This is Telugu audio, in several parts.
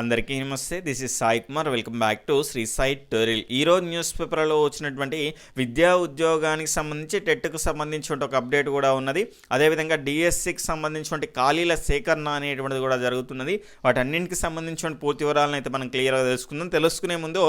అందరికీ నమస్తే this is Sai Kumar. Welcome back to Shri Sai tutorial ఈరోజు న్యూస్ పేపర్లో వచ్చినటువంటి విద్యా ఉద్యోగానికి సంబంధించి టెట్కు సంబంధించిన ఒక అప్డేట్ కూడా ఉన్నది. అదేవిధంగా డిఎస్సికి సంబంధించిన ఖాళీల సేకరణ అనేటువంటిది కూడా జరుగుతున్నది. వాటన్నింటికి సంబంధించిన పూర్తి వివరాలను అయితే మనం క్లియర్గా తెలుసుకుందాం. తెలుసుకునే ముందు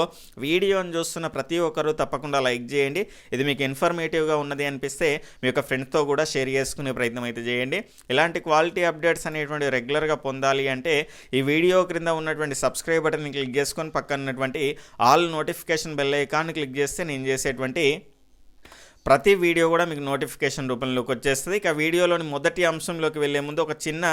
వీడియోని చూస్తున్న ప్రతి ఒక్కరూ తప్పకుండా లైక్ చేయండి. ఇది మీకు ఇన్ఫర్మేటివ్గా ఉన్నది అనిపిస్తే మీ యొక్క ఫ్రెండ్స్తో కూడా షేర్ చేసుకునే ప్రయత్నం అయితే చేయండి. ఇలాంటి క్వాలిటీ అప్డేట్స్ అనేటువంటి రెగ్యులర్గా పొందాలి అంటే ఈ వీడియో క్రింద ఉన్నటువంటి సబ్స్క్రైబ్ బటన్ని క్లిక్ చేసుకొని పక్కన ఉన్నటువంటి all notification bell icon click చేస్తే నేను చేసేటువంటి ప్రతి వీడియో కూడా మీకు నోటిఫికేషన్ రూపంలోకి వచ్చేస్తుంది. ఇక వీడియోలోని మొదటి అంశంలోకి వెళ్ళే ముందు ఒక చిన్న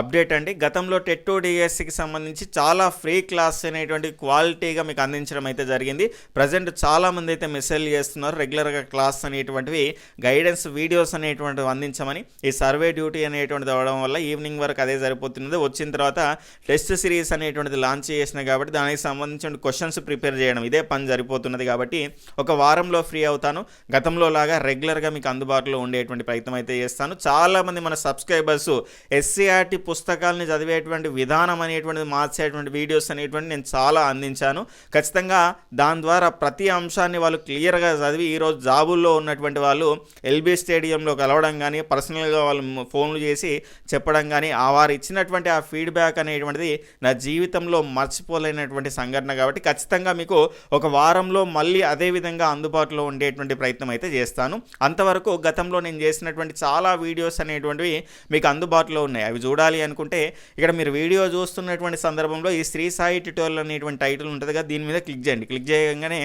అప్డేట్ అండి. గతంలో టెట్టో డిఎస్సికి సంబంధించి చాలా ఫ్రీ క్లాస్ అనేటువంటి క్వాలిటీగా మీకు అందించడం అయితే జరిగింది. ప్రజెంట్ చాలామంది అయితే మెసేజ్ చేస్తున్నారు. రెగ్యులర్గా క్లాస్ అనేటువంటివి గైడెన్స్ వీడియోస్ అనేటువంటివి అందించమని ఈ సర్వే డ్యూటీ అనేటువంటిది అవ్వడం వల్ల ఈవినింగ్ వరకు అదే సరిపోతున్నది. వచ్చిన తర్వాత టెస్ట్ సిరీస్ అనేటువంటిది లాంచ్ చేసినాయి కాబట్టి దానికి సంబంధించిన క్వశ్చన్స్ ప్రిపేర్ చేయడం ఇదే పని సరిపోతున్నది కాబట్టి ఒక వారంలో ఫ్రీ అవుతాను. గతంలో లాగా రెగ్యులర్గా మీకు అందుబాటులో ఉండేటువంటి ప్రయత్నం అయితే చేస్తాను. చాలామంది మన సబ్స్క్రైబర్స్ ఎస్సీఆర్టీ పుస్తకాలని చదివేటువంటి విధానం అనేటువంటిది మార్చేటువంటి వీడియోస్ అనేటువంటి నేను చాలా అందించాను. ఖచ్చితంగా దాని ద్వారా ప్రతి అంశాన్ని వాళ్ళు క్లియర్గా చదివి ఈరోజు జాబుల్లో ఉన్నటువంటి వాళ్ళు ఎల్బీ స్టేడియంలో కలవడం కానీ పర్సనల్గా వాళ్ళు ఫోన్లు చేసి చెప్పడం కానీ ఆ వారు ఇచ్చినటువంటి ఆ ఫీడ్బ్యాక్ అనేటువంటిది నా జీవితంలో మర్చిపోలేనటువంటి సంఘటన కాబట్టి ఖచ్చితంగా మీకు ఒక వారంలో మళ్ళీ అదే విధంగా అందుబాటులో ఉండేటువంటి ప్రయత్నం అయితే చేస్తాను. చేస్తాను. అంతవరకు గతంలో నేను చేసినటువంటి చాలా వీడియోస్ అనేటువంటివి మీకు అందుబాటులో ఉన్నాయి. అవి చూడాలి అనుకుంటే ఇక్కడ మీరు వీడియో చూస్తున్నటువంటి సందర్భంలో ఈ శ్రీ సాయి ట్యూటోరియల్ అనేటువంటి టైటిల్ ఉంటుంది కదా దీని మీద క్లిక్ చేయండి. క్లిక్ చేయగానే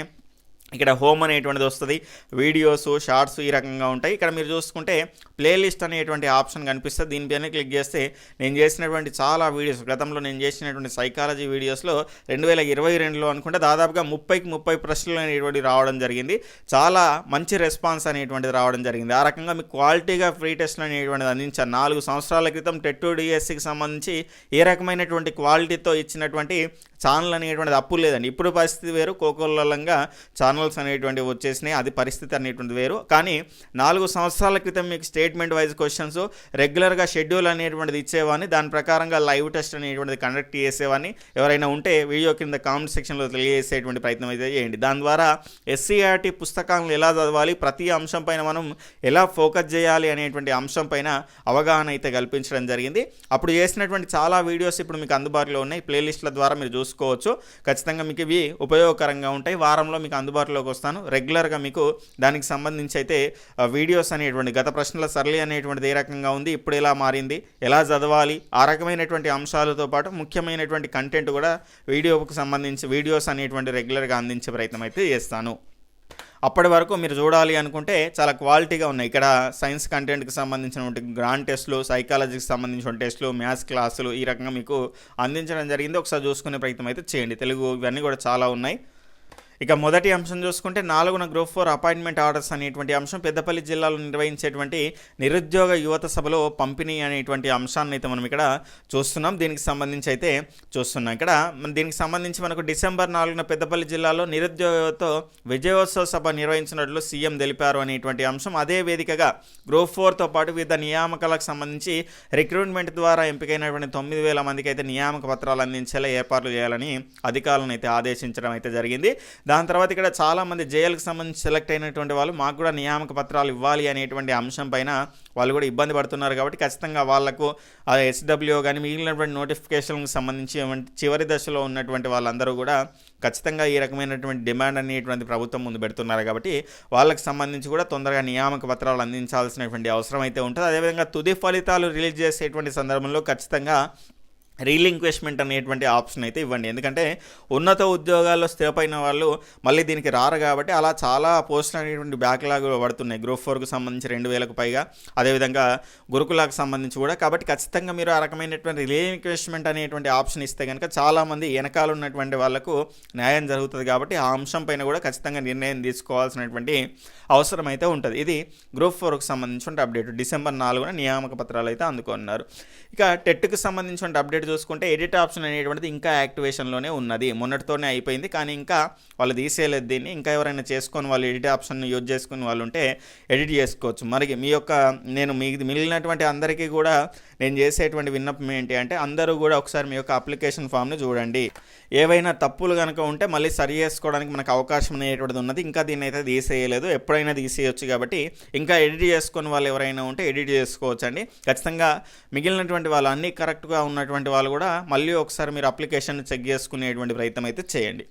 ఇక్కడ హోమ్ అనేటువంటిది వస్తుంది. వీడియోస్ షార్ట్స్ ఈ రకంగా ఉంటాయి. ఇక్కడ మీరు చూసుకుంటే ప్లేలిస్ట్ అనేటువంటి ఆప్షన్ కనిపిస్తుంది. దీనిపైన క్లిక్ చేస్తే నేను చేసినటువంటి చాలా వీడియోస్ గతంలో నేను చేసినటువంటి సైకాలజీ వీడియోస్లో రెండు వేల ఇరవై రెండులో అనుకుంటే దాదాపుగా ముప్పైకి ముప్పై ప్రశ్నలు అనేటువంటి రావడం జరిగింది. చాలా మంచి రెస్పాన్స్ అనేటువంటిది రావడం జరిగింది. ఆ రకంగా మీకు క్వాలిటీగా ఫ్రీ టెస్ట్లు అనేటువంటిది అందించాను నాలుగు సంవత్సరాల క్రితం టెట్టు డిఎస్సికి సంబంధించి ఏ రకమైనటువంటి క్వాలిటీతో ఇచ్చినటువంటి ఛానల్ అనేటువంటిది అప్పు లేదండి. ఇప్పుడు పరిస్థితి వేరు కోకోలంగా ఛానల్స్ అనేటువంటివి వచ్చేసినాయి అది పరిస్థితి అనేటువంటిది వేరు. కానీ నాలుగు సంవత్సరాల క్రితం మీకు స్టేట్మెంట్ వైజ్ క్వశ్చన్స్ రెగ్యులర్గా షెడ్యూల్ అనేటువంటిది ఇచ్చేవాడిని దాని ప్రకారంగా లైవ్ టెస్ట్ అనేటువంటిది కండక్ట్ చేసేవాడిని. ఎవరైనా ఉంటే వీడియో కింద కామెంట్ సెక్షన్లో తెలియజేసేటువంటి ప్రయత్నం అయితే చేయండి. దాని ద్వారా ఎస్సీఆర్టీ పుస్తకాలను ఎలా చదవాలి ప్రతి అంశం పైన మనం ఎలా ఫోకస్ చేయాలి అనేటువంటి అంశం పైన అవగాహన అయితే కల్పించడం జరిగింది. అప్పుడు చేసినటువంటి చాలా వీడియోస్ ఇప్పుడు మీకు అందుబాటులో ఉన్నాయి. ప్లేలిస్ట్ల ద్వారా మీరు చూసుకోవచ్చు. ఖచ్చితంగా మీకు ఇవి ఉపయోగకరంగా ఉంటాయి. వారంలో మీకు అందుబాటులోకి వస్తాను. రెగ్యులర్గా మీకు దానికి సంబంధించి అయితే వీడియోస్ అనేటువంటి గత ప్రశ్నల సరళి అనేటువంటిది ఏ రకంగా ఉంది ఇప్పుడు ఎలా మారింది ఎలా చదవాలి ఆ రకమైనటువంటి అంశాలతో పాటు ముఖ్యమైనటువంటి కంటెంట్ కూడా వీడియోకు సంబంధించి వీడియోస్ అనేటువంటి రెగ్యులర్గా అందించే ప్రయత్నం అయితే చేస్తాను. అప్పటి వరకు మీరు చూడాలి అనుకుంటే చాలా క్వాలిటీగా ఉన్నాయి. ఇక్కడ సైన్స్ కంటెంట్కి సంబంధించినటువంటి గ్రాండ్ టెస్ట్లు సైకాలజీకి సంబంధించిన టెస్ట్లు మ్యాథ్స్ క్లాసులు ఈ రకంగా మీకు అందించడం జరిగింది. ఒకసారి చూసుకునే ప్రయత్నం అయితే చేయండి. తెలుగు ఇవన్నీ కూడా చాలా ఉన్నాయి. ఇక మొదటి అంశం చూసుకుంటే నాలుగున గ్రూప్ ఫోర్ అపాయింట్మెంట్ ఆర్డర్స్ అనేటువంటి అంశం పెద్దపల్లి జిల్లాలో నిర్వహించేటువంటి నిరుద్యోగ యువత సభలో పంపిణీ అనేటువంటి అంశాన్ని అయితే మనం ఇక్కడ చూస్తున్నాం. దీనికి సంబంధించి అయితే చూస్తున్నాం. ఇక్కడ మన దీనికి సంబంధించి మనకు డిసెంబర్ నాలుగున పెద్దపల్లి జిల్లాలో నిరుద్యోగ యువతతో విజయోత్సవ సభ నిర్వహించినట్లు సీఎం తెలిపారు అనేటువంటి అంశం. అదే వేదికగా గ్రూప్ ఫోర్తో పాటు వివిధ నియామకాలకు సంబంధించి రిక్రూట్మెంట్ ద్వారా ఎంపికైనటువంటి తొమ్మిది వేల మందికి అయితే నియామక పత్రాలు అందించేలా ఏర్పాట్లు చేయాలని అధికారులను అయితే ఆదేశించడం అయితే జరిగింది. దాని తర్వాత ఇక్కడ చాలామంది జేఎల్కి సంబంధించి సెలెక్ట్ అయినటువంటి వాళ్ళు మాకు కూడా నియామక పత్రాలు ఇవ్వాలి అనేటువంటి అంశం పైన వాళ్ళు కూడా ఇబ్బంది పడుతున్నారు కాబట్టి ఖచ్చితంగా వాళ్ళకు ఆ ఎస్డబ్ల్యూ కానీ మిగిలినటువంటి నోటిఫికేషన్లకు సంబంధించి చివరి దశలో ఉన్నటువంటి వాళ్ళందరూ కూడా ఖచ్చితంగా ఈ రకమైనటువంటి డిమాండ్ అనేటువంటి ప్రభుత్వం ముందు పెడుతున్నారు కాబట్టి వాళ్ళకి సంబంధించి కూడా తొందరగా నియామక పత్రాలు అందించాల్సినటువంటి అవసరం అయితే ఉంటుంది. అదేవిధంగా తుది ఫలితాలు రిలీజ్ చేసేటువంటి సందర్భంలో ఖచ్చితంగా రీలింక్వెస్ట్మెంట్ అనేటువంటి ఆప్షన్ అయితే ఇవ్వండి. ఎందుకంటే ఉన్నత ఉద్యోగాల్లో స్థిరపడిన వాళ్ళు మళ్ళీ దీనికి రారు కాబట్టి అలా చాలా పోస్టులు అనేటువంటి బ్యాక్లాగ్ పడుతున్నాయి. గ్రూప్ ఫోర్కు సంబంధించి రెండు వేలకు పైగా అదేవిధంగా గురుకులకు సంబంధించి కూడా. కాబట్టి ఖచ్చితంగా మీరు ఆ రకమైనటువంటి రీలింక్వెస్ట్మెంట్ అనేటువంటి ఆప్షన్ ఇస్తే కనుక చాలామంది వెనకాల ఉన్నటువంటి వాళ్ళకు న్యాయం జరుగుతుంది కాబట్టి ఆ అంశం పైన కూడా ఖచ్చితంగా నిర్ణయం తీసుకోవాల్సినటువంటి అవసరం అయితే ఉంటుంది. ఇది గ్రూప్ ఫోర్కు సంబంధించిన అప్డేట్ డిసెంబర్ నాలుగున నియామక పత్రాలు అయితే అందుకున్నారు. ఇక టెట్కి సంబంధించిన అప్డేట్ చూసుకుంటే ఎడిట్ ఆప్షన్ అనేటువంటిది ఇంకా యాక్టివేషన్లోనే ఉన్నది. మొన్నటితోనే అయిపోయింది. కానీ ఇంకా వాళ్ళు తీసేయలేదు దీన్ని. ఇంకా ఎవరైనా చేసుకొని వాళ్ళు ఎడిట్ ఆప్షన్ యూజ్ చేసుకుని వాళ్ళు ఉంటే ఎడిట్ చేసుకోవచ్చు. మరి మీ యొక్క నేను మీ మిగిలినటువంటి అందరికీ కూడా నేను చేసేటువంటి విన్నపం ఏంటి అంటే అందరూ కూడా ఒకసారి మీ యొక్క అప్లికేషన్ ఫామ్ని చూడండి. ఏవైనా తప్పులు కనుక ఉంటే మళ్ళీ సరి చేసుకోవడానికి మనకు అవకాశం అనేటువంటిది ఉన్నది. ఇంకా దీన్ని అయితే తీసేయలేదు. ఎప్పుడైనా తీసేయచ్చు కాబట్టి ఇంకా ఎడిట్ చేసుకుని వాళ్ళు ఎవరైనా ఉంటే ఎడిట్ చేసుకోవచ్చు అండి ఖచ్చితంగా మిగిలినటువంటి వాళ్ళు అన్నీ కరెక్ట్గా ఉన్నటువంటి వాళ్ళు కూడా మళ్ళీ ఒకసారి మీరు అప్లికేషన్ చెక్ చేసుకునేటువంటి ప్రయత్నం అయితే చేయండి.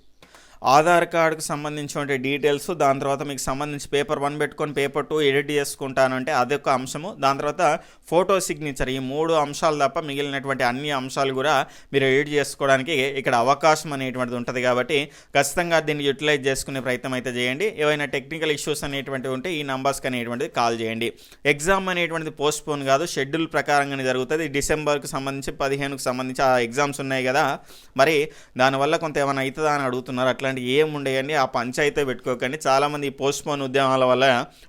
ఆధార్ కార్డుకు సంబంధించిన డీటెయిల్స్ దాని తర్వాత మీకు సంబంధించి పేపర్ వన్ పెట్టుకొని పేపర్ టూ ఎడిట్ చేసుకుంటానంటే అదొక అంశము. దాని తర్వాత ఫోటో సిగ్నేచర్ ఈ మూడు అంశాలు తప్ప మిగిలినటువంటి అన్ని అంశాలు కూడా మీరు ఎడిట్ చేసుకోవడానికి ఇక్కడ అవకాశం అనేటువంటిది ఉంటుంది కాబట్టి ఖచ్చితంగా దీన్ని యూటిలైజ్ చేసుకునే ప్రయత్నం అయితే చేయండి. ఏవైనా టెక్నికల్ ఇష్యూస్ అనేటువంటివి ఉంటే ఈ నంబర్స్కి అనేటువంటిది కాల్ చేయండి. ఎగ్జామ్ అనేటువంటిది పోస్ట్ పోన్ కాదు షెడ్యూల్ ప్రకారంగానే జరుగుతుంది. డిసెంబర్కి సంబంధించి పదిహేనుకు సంబంధించి ఆ ఎగ్జామ్స్ ఉన్నాయి కదా. మరి దానివల్ల కొంత ఏమైనా అవుతుందా అని అడుగుతున్నారు. అట్లా అట్లాంటి ఏం ఉండేయండి ఆ పంచాయతీ పెట్టుకోకండి. చాలామంది ఈ పోస్ట్ పోన్ ఉద్యమాల వల్ల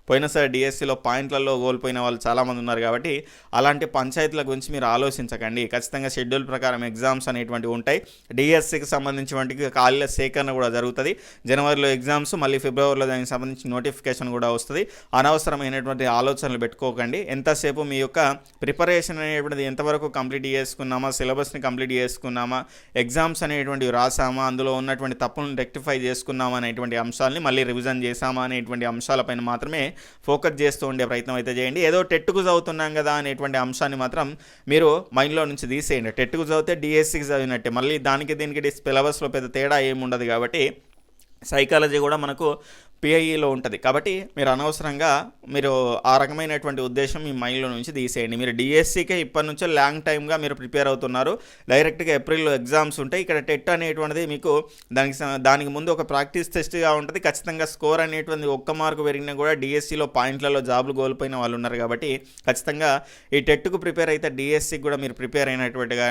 పోయినసారి డిఎస్సిలో పాయింట్లలో కోల్పోయిన వాళ్ళు చాలామంది ఉన్నారు కాబట్టి అలాంటి పంచాయతీల గురించి మీరు ఆలోచించకండి. ఖచ్చితంగా షెడ్యూల్ ప్రకారం ఎగ్జామ్స్ అనేటువంటివి ఉంటాయి. డిఎస్సికి సంబంధించినటువంటి ఖాళీల సేకరణ కూడా జరుగుతుంది. జనవరిలో ఎగ్జామ్స్ మళ్ళీ ఫిబ్రవరిలో దానికి సంబంధించి నోటిఫికేషన్ కూడా వస్తుంది. అనవసరమైనటువంటి ఆలోచనలు పెట్టుకోకండి. ఎంతసేపు మీ యొక్క ప్రిపరేషన్ అనేటువంటిది ఎంతవరకు కంప్లీట్ చేసుకున్నామా సిలబస్ని కంప్లీట్ చేసుకున్నామా ఎగ్జామ్స్ అనేటువంటివి రాసామా అందులో ఉన్నటువంటి తప్పులను రెక్టిఫై చేసుకున్నామా అనేటువంటి అంశాలని మళ్ళీ రివిజన్ చేసామా అనేటువంటి అంశాలపైన మాత్రమే ఫోకస్ చేస్తూ ఉండే ప్రయత్నం అయితే చేయండి. ఏదో టెట్కు చదువుతున్నాం కదా అనేటువంటి అంశాన్ని మాత్రం మీరు మైండ్లో నుంచి తీసేయండి. టెట్కు చదివితే డిఎస్సికి చదివినట్టే. మళ్ళీ దానికి దీనికి సిలబస్లో పెద్ద తేడా ఏమి ఉండదు కాబట్టి సైకాలజీ కూడా మనకు పిఐఈలో ఉంటుంది. కాబట్టి మీరు అనవసరంగా మీరు ఆ రకమైనటువంటి ఉద్దేశం మీ మైండ్లో నుంచి తీసేయండి. మీరు డిఎస్సికే ఇప్పటి నుంచే లాంగ్ టైమ్గా మీరు ప్రిపేర్ అవుతున్నారు. డైరెక్ట్గా ఏప్రిల్లో ఎగ్జామ్స్ ఉంటాయి. ఇక్కడ టెట్ అనేటువంటిది మీకు దానికి దానికి ముందు ఒక ప్రాక్టీస్ టెస్ట్గా ఉంటుంది. ఖచ్చితంగా స్కోర్ అనేటువంటి ఒక్క మార్కు పెరిగినా కూడా డిఎస్సిలో పాయింట్లలో జాబులు కోల్పోయిన వాళ్ళు ఉన్నారు కాబట్టి ఖచ్చితంగా ఈ టెట్కు ప్రిపేర్ అయితే డిఎస్సికి కూడా మీరు ప్రిపేర్ అయినటువంటిగా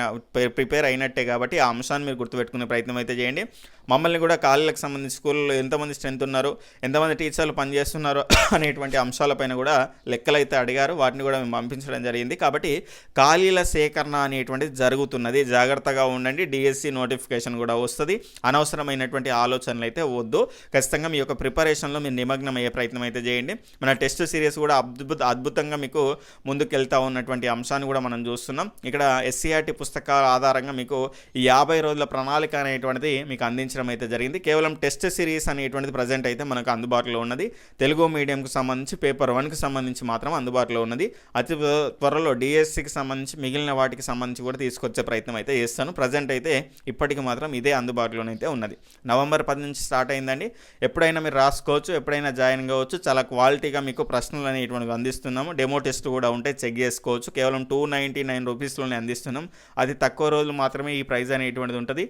ప్రిపేర్ అయినట్టే కాబట్టి ఆ అంశాన్ని మీరు గుర్తుపెట్టుకునే ప్రయత్నం అయితే చేయండి. మమ్మల్ని కూడా కాలేజీలకు సంబంధించి స్కూల్లో ఎంతమంది స్ట్రెంత్ ఉన్నారు ఎంతమంది టీచర్లు పనిచేస్తున్నారో అనేటువంటి అంశాలపైన కూడా లెక్కలైతే అడిగారు. వాటిని కూడా మేము పంపించడం జరిగింది. కాబట్టి ఖాళీల సేకరణ అనేటువంటిది జరుగుతున్నది. జాగ్రత్తగా ఉండండి. డిఎస్సి నోటిఫికేషన్ కూడా వస్తుంది. అనవసరమైనటువంటి ఆలోచనలు అయితే వద్దు. ఖచ్చితంగా మీ యొక్క ప్రిపరేషన్లో మీరు నిమగ్నం అయ్యే ప్రయత్నం అయితే చేయండి. మన టెస్ట్ సిరీస్ కూడా అద్భుత అద్భుతంగా మీకు ముందుకెళ్తా ఉన్నటువంటి అంశాన్ని కూడా మనం చూస్తున్నాం. ఇక్కడ ఎస్సీఆర్టీ పుస్తకాల ఆధారంగా మీకు ఈ యాభై రోజుల ప్రణాళిక అనేటువంటిది మీకు అందించడం అయితే జరిగింది. కేవలం టెస్ట్ సిరీస్ అనేటువంటిది ప్రజెంట్ అయితే మనకు అందుబాటులో ఉన్నది. తెలుగు మీడియంకు సంబంధించి పేపర్ వన్కి సంబంధించి మాత్రం అందుబాటులో ఉన్నది. అతి త్వరలో డిఎస్సికి సంబంధించి మిగిలిన వాటికి సంబంధించి కూడా తీసుకొచ్చే ప్రయత్నం అయితే చేస్తాను. ప్రజెంట్ అయితే ఇప్పటికి మాత్రం ఇదే అందుబాటులోనైతే ఉన్నది. నవంబర్ పది నుంచి స్టార్ట్ అయిందండి. ఎప్పుడైనా మీరు రాసుకోవచ్చు ఎప్పుడైనా జాయిన్ కావచ్చు. చాలా క్వాలిటీగా మీకు ప్రశ్నలు అనేటువంటివి అందిస్తున్నాము. డెమో టెస్ట్ కూడా ఉంటే చెక్ చేసుకోవచ్చు. కేవలం టూ నైంటీ నైన్ రూపీస్లోనే అందిస్తున్నాం. అది తక్కువ రోజులు మాత్రమే ఈ ప్రైజ్ అనేటువంటిది ఉంటుంది.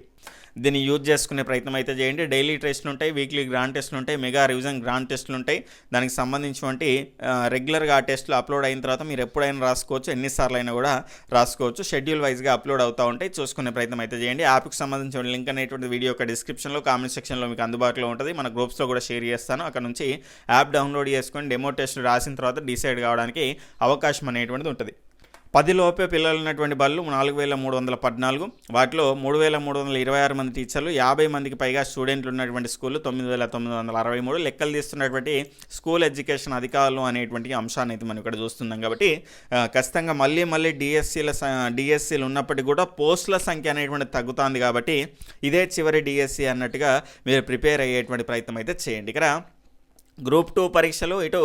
దీన్ని యూజ్ చేసుకునే ప్రయత్నం అయితే చేయండి. డైలీ టెస్ట్లు ఉంటాయి వీక్లీ గ్రాండ్ టెస్ట్లు ఉంటాయి మెగా రివిజన్ గ్రాండ్ టెస్ట్లు ఉంటాయి. దానికి సంబంధించినటువంటి రెగ్యులర్గా ఆ టెస్ట్లు అప్లోడ్ అయిన తర్వాత మీరు ఎప్పుడైనా రాసుకోవచ్చు ఎన్నిసార్లు అయినా కూడా రాసుకోవచ్చు. షెడ్యూల్ వైజ్గా అప్లోడ్ అవుతూ ఉంటాయి చూసుకునే ప్రయత్నం అయితే చేయండి. యాప్కి సంబంధించిన లింక్ అనేటువంటి వీడియో యొక్క డిస్క్రిప్షన్లో కామెంట్ సెక్షన్లో మీకు అందుబాటులో ఉంటుంది. మన గ్రూప్స్లో కూడా షేర్ చేస్తాను. అక్కడ నుంచి యాప్ డౌన్లోడ్ చేసుకొని డెమో టెస్ట్ రాసిన తర్వాత డిసైడ్ కావడానికి అవకాశం అనేటువంటిది ఉంటుంది. పదిలోపే పిల్లలు ఉన్నటువంటి బళ్ళు నాలుగు వేల మూడు వందల పద్నాలుగు వాటిలో మూడు వేల మూడు వందల ఇరవై ఆరు మంది టీచర్లు యాభై మందికి పైగా స్టూడెంట్లు ఉన్నటువంటి స్కూల్ తొమ్మిది వేల తొమ్మిది వందల అరవై మూడు లెక్కలు తీస్తున్నటువంటి స్కూల్ ఎడ్యుకేషన్ అధికారులు అనేటువంటి అంశాన్ని అయితే మనం ఇక్కడ చూస్తున్నాం. కాబట్టి ఖచ్చితంగా మళ్ళీ మళ్ళీ డిఎస్సీల డిఎస్సీలు ఉన్నప్పటికీ కూడా పోస్టుల సంఖ్య అనేటువంటి తగ్గుతుంది కాబట్టి ఇదే చివరి డిఎస్సీ అన్నట్టుగా మీరు ప్రిపేర్ అయ్యేటువంటి ప్రయత్నం అయితే చేయండి. ఇక్కడ గ్రూప్ టూ పరీక్షలు ఇటు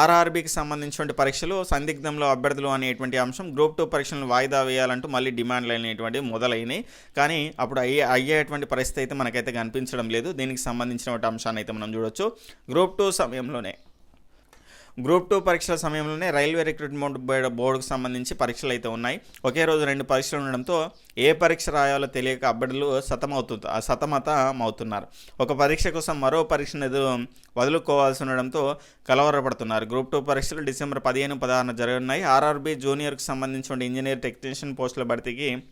ఆర్ఆర్బికి సంబంధించిన పరీక్షలు సందిగ్ధంలో అభ్యర్థులు అనేటువంటి అంశం గ్రూప్ టూ పరీక్షలను వాయిదా వేయాలంటూ మళ్ళీ డిమాండ్లు అనేటువంటివి మొదలైనవి కానీ అప్పుడు అయ్యే అయ్యేటువంటి పరిస్థితి అయితే మనకైతే కనిపించడం లేదు. దీనికి సంబంధించినటువంటి అంశాన్ని అయితే మనం చూడొచ్చు. గ్రూప్ టూ సమయంలోనే. గ్రూప్ టూ పరీక్షల సమయంలోనే రైల్వే రిక్రూట్మెంట్ బోర్డుకు సంబంధించి పరీక్షలు అయితే ఉన్నాయి. ఒకే రోజు రెండు పరీక్షలు ఉండడంతో ఏ పరీక్ష రాయాలో తెలియక అభ్యర్థులు సతమవుతు సతమతం అవుతున్నారు ఒక పరీక్ష కోసం మరో పరీక్షను ఎదురు వదులుకోవాల్సి ఉండడంతో కలవరపడుతున్నారు. గ్రూప్ టూ పరీక్షలు డిసెంబర్ పదిహేను పదహారున జరగనున్నాయి. ఆర్ఆర్బీ జూనియర్కు సంబంధించిన ఇంజనీర్ టెక్నీషియన్ పోస్టుల భర్తీకి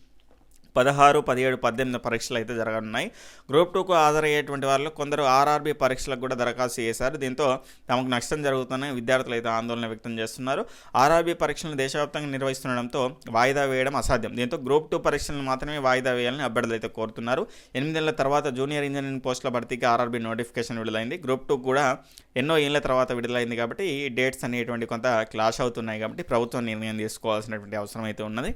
పదహారు పదిహేడు పద్దెనిమిది పరీక్షలు అయితే జరగనున్నాయి. గ్రూప్ టూకు హాజరయ్యేటువంటి వాళ్ళు కొందరు ఆర్ఆర్బీ పరీక్షలకు కూడా దరఖాస్తు చేశారు. దీంతో తమకు నష్టం జరుగుతుందని విద్యార్థులు అయితే ఆందోళన వ్యక్తం చేస్తున్నారు. ఆర్ఆర్బీ పరీక్షలను దేశవ్యాప్తంగా నిర్వహిస్తుండడంతో వాయిదా వేయడం అసాధ్యం. దీంతో గ్రూప్ టూ పరీక్షలను మాత్రమే వాయిదా వేయాలని అభ్యర్థులు అయితే కోరుతున్నారు. ఎనిమిదేళ్ళ తర్వాత జూనియర్ ఇంజనీరింగ్ పోస్టుల భర్తీకి ఆర్ఆర్బీ నోటిఫికేషన్ విడుదలైంది. గ్రూప్ టూ కూడా ఎన్నో ఏళ్ళ తర్వాత విడుదలైంది కాబట్టి ఈ డేట్స్ అనేటువంటి కొంత క్లాష్ అవుతున్నాయి కాబట్టి ప్రభుత్వం నిర్ణయం తీసుకోవాల్సినటువంటి అవసరం అయితే ఉన్నది.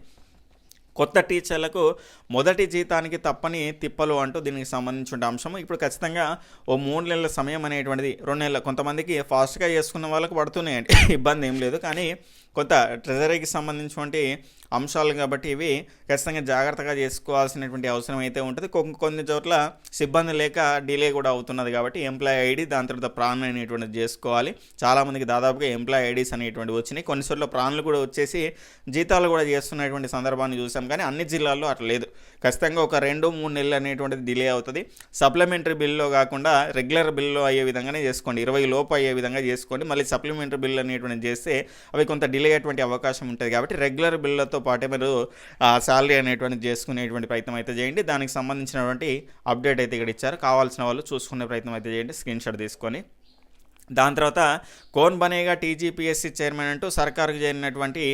కొత్త టీచర్లకు మొదటి జీతానికి తప్పని తిప్పలు అంటూ దీనికి సంబంధించిన అంశం ఇప్పుడు ఖచ్చితంగా ఓ మూడు నెలల సమయం అనేటువంటిది రెండు నెలల కొంతమందికి ఫాస్ట్గా చేసుకున్న వాళ్ళకు పడుతున్నాయండి ఇబ్బంది ఏం లేదు. కానీ కొంత ట్రెజరీకి సంబంధించినటువంటి అంశాలు కాబట్టి ఇవి ఖచ్చితంగా జాగ్రత్తగా చేసుకోవాల్సినటువంటి అవసరం అయితే ఉంటుంది. కొన్ని చోట్ల సిబ్బంది లేక డిలే కూడా అవుతున్నది కాబట్టి ఎంప్లాయీ ఐడి దాని తర్వాత ప్రాన్ అనేటువంటిది చేసుకోవాలి. చాలామందికి దాదాపుగా ఎంప్లాయీ ఐడీస్ అనేటువంటివి వచ్చినాయి. కొన్ని చోట్ల ప్రాణులు కూడా వచ్చేసి జీతాలు కూడా చేస్తున్నటువంటి సందర్భాన్ని చూసాం కానీ అన్ని జిల్లాల్లో అట్లా లేదు. ఖచ్చితంగా ఒక రెండు మూడు నెలలు అనేటువంటిది డిలే అవుతుంది. సప్లిమెంటరీ బిల్లో కాకుండా రెగ్యులర్ బిల్లో అయ్యే విధంగానే చేసుకోండి. ఇరవై లోపు అయ్యే విధంగా చేసుకోండి. మళ్ళీ సప్లిమెంటరీ బిల్ అనేటువంటిది చేస్తే అవి కొంత డిలే అయ్యేటువంటి అవకాశం ఉంటుంది కాబట్టి రెగ్యులర్ బిల్లతో పాటే మీరు శాలరీ అనేటువంటిది చేసుకునేటువంటి ప్రయత్నం అయితే చేయండి. దానికి సంబంధించినటువంటి అప్డేట్ అయితే ఇక్కడ ఇచ్చారు. కావాల్సిన వాళ్ళు చూసుకునే ప్రయత్నం అయితే చేయండి. స్క్రీన్ షాట్ తీసుకొని. దాని తర్వాత కోన్ బనేగా టీజీపీఎస్సీ చైర్మన్ అంటూ సర్కారుకు చేరినటువంటి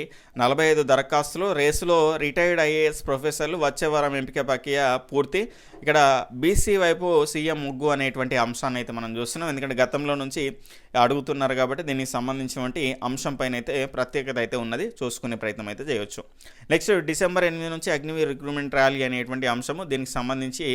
నలభై ఐదు దరఖాస్తులు రేసులో రిటైర్డ్ ఐఏఎస్ ప్రొఫెసర్లు వచ్చే వారం ఎంపిక ప్రక్రియ పూర్తి. ఇక్కడ బీసీ వైపు సీఎం ముగ్గు అనేటువంటి అంశాన్ని అయితే మనం చూస్తున్నాం. ఎందుకంటే గతంలో నుంచి అడుగుతున్నారు కాబట్టి దీనికి సంబంధించినటువంటి అంశం పైన అయితే ప్రత్యేకత అయితే ఉన్నది. చూసుకునే ప్రయత్నం అయితే చేయొచ్చు. నెక్స్ట్ డిసెంబర్ ఎనిమిది నుంచి అగ్నివీర్ రిక్రూట్మెంట్ ర్యాలీ అనేటువంటి అంశము దీనికి సంబంధించి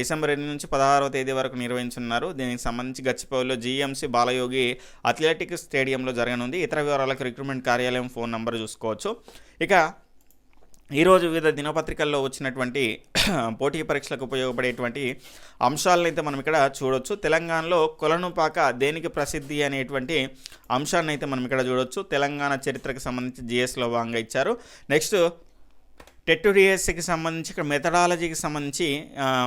డిసెంబర్ ఎనిమిది నుంచి పదహారవ తేదీ వరకు నిర్వహించున్నారు దీనికి సంబంధించి గచ్చిపౌలిలో జీఎంసీ బాలయోగి అథ్లెటిక్ స్టేడియంలో జరగనుంది. ఇతర వివరాలకు రిక్రూట్మెంట్ కార్యాలయం ఫోన్ నంబర్ చూసుకోవచ్చు. ఇక ఈరోజు వివిధ దినపత్రికల్లో వచ్చినటువంటి పోటీ పరీక్షలకు ఉపయోగపడేటువంటి అంశాలను అయితే మనం ఇక్కడ చూడొచ్చు. తెలంగాణలో కొలనుపాక దేనికి ప్రసిద్ధి అనేటువంటి అంశాన్ని అయితే మనం ఇక్కడ చూడొచ్చు. తెలంగాణ చరిత్రకు సంబంధించి జిఎస్లో భాగంగా ఇచ్చారు. నెక్స్ట్ టెట్ డిఎస్సికి సంబంధించి ఇక్కడ మెథడాలజీకి సంబంధించి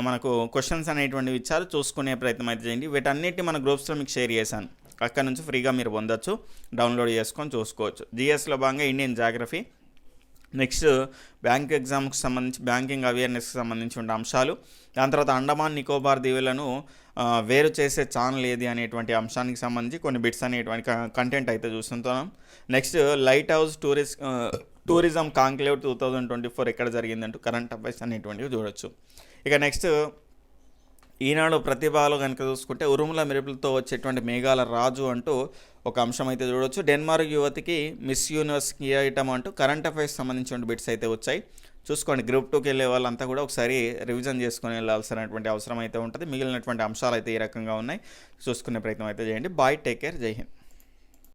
మనకు క్వశ్చన్స్ అనేటువంటివి ఇచ్చారు. చూసుకునే ప్రయత్నం అయితే చేయండి. వీటన్నిటిని మన గ్రూప్స్లో మీకు షేర్ చేశాను. అక్కడ నుంచి ఫ్రీగా మీరు పొందొచ్చు డౌన్లోడ్ చేసుకొని చూసుకోవచ్చు. జిఎస్లో భాగంగా ఇండియన్ జాగ్రఫీ నెక్స్ట్ బ్యాంక్ ఎగ్జామ్కి సంబంధించి బ్యాంకింగ్ అవేర్నెస్కి సంబంధించిన అంశాలు. దాని తర్వాత అండమాన్ నికోబార్ దీవులను వేరు చేసే ఛానల్ ఏది అనేటువంటి అంశానికి సంబంధించి కొన్ని బిట్స్ అనేటువంటి కంటెంట్ అయితే చూస్తుంటాం next lighthouse tourist tourism conclave two thousand twenty four ఎక్కడ జరిగిందంటూ కరెంట్ అఫైర్స్ అనేటువంటివి చూడొచ్చు. ఇక నెక్స్ట్ ఈనాడు ప్రతిభలో కనుక చూసుకుంటే ఉరుముల మెరుపులతో వచ్చేటువంటి మేఘాల రాజు అంటూ ఒక అంశం అయితే చూడొచ్చు. డెన్మార్క్ యువతికి మిస్ యూనివర్స్ కియటం అంటూ కరెంట్ అఫైర్స్ సంబంధించిన బిట్స్ అయితే వచ్చాయి. చూసుకోండి గ్రూప్ టూకి వెళ్ళే వాళ్ళంతా కూడా ఒకసారి రివిజన్ చేసుకొని వెళ్ళాల్సినటువంటి అవసరం అయితే ఉంటుంది. మిగిలినటువంటి అంశాలు అయితే ఈ రకంగా ఉన్నాయి. చూసుకునే ప్రయత్నం అయితే చేయండి. బాయ్ టేక్ కేర్ జై హింద్.